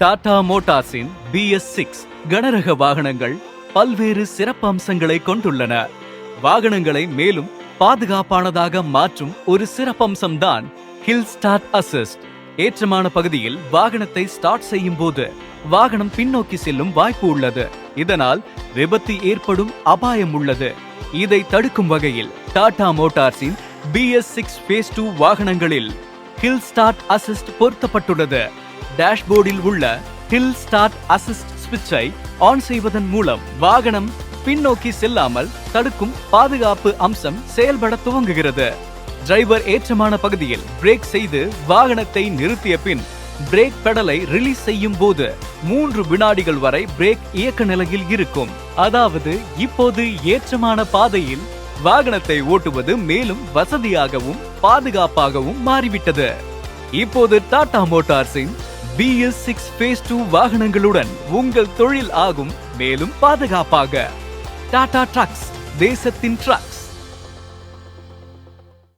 டாடா மோட்டார்ஸின் BS six கனரக வாகனங்கள் பல்வேறு சிறப்பம்சங்களை கொண்டுள்ளன. வாகனங்களை மேலும் பாதுகாப்பானதாக மாற்றும் ஒரு சிறப்பம்சம்தான் ஹில் ஸ்டார்ட் அசிஸ்ட் ஏற்றமான பகுதியில் வாகனத்தை ஸ்டார்ட் செய்யும் போது வாகனம் பின்னோக்கி செல்லும் வாய்ப்பு உள்ளது. இதனால் விபத்து ஏற்படும் அபாயம் உள்ளது. இதை தடுக்கும் வகையில் டாடா மோட்டார்ஸின் பிஎஸ் சிக்ஸ் பேஸ் டூ வாகனங்களில் ஹில் ஸ்டார்ட் அசிஸ்ட் பொருத்தப்பட்டுள்ளது. டேஷ்போர்டில் உள்ள ஹில் ஸ்டார்ட் அசிஸ்ட் சுவிட்சை ஆன் செய்வதன் மூலம் வாகனம் பின்னோக்கி செல்லாமல் தடுக்கும் பாதுகாப்பு அம்சம் செயல்பட துவங்குகிறது டிரைவர் ஏற்றமான பகுதியில் பிரேக் செய்து வாகனத்தை நிறுத்திய பின் பிரேக் பெடலை ரிலீஸ் செய்யும் போது மூன்று வினாடிகள் வரை பிரேக் இயக்க நிலையில் இருக்கும் அதாவது இப்போது ஏற்றமான பாதையில் வாகனத்தை ஓட்டுவது மேலும் வசதியாகவும் பாதுகாப்பாகவும் மாறிவிட்டது இப்போது டாடா மோட்டார்ஸின் பிஎஸ் சிக்ஸ் ஃபேஸ் டூ வாகனங்களுடன் உங்கள் தொழில் ஆகும். மேலும் பாதுகாப்பாக. டாடா ட்ரக்ஸ் தேசத்தின் ட்ரக்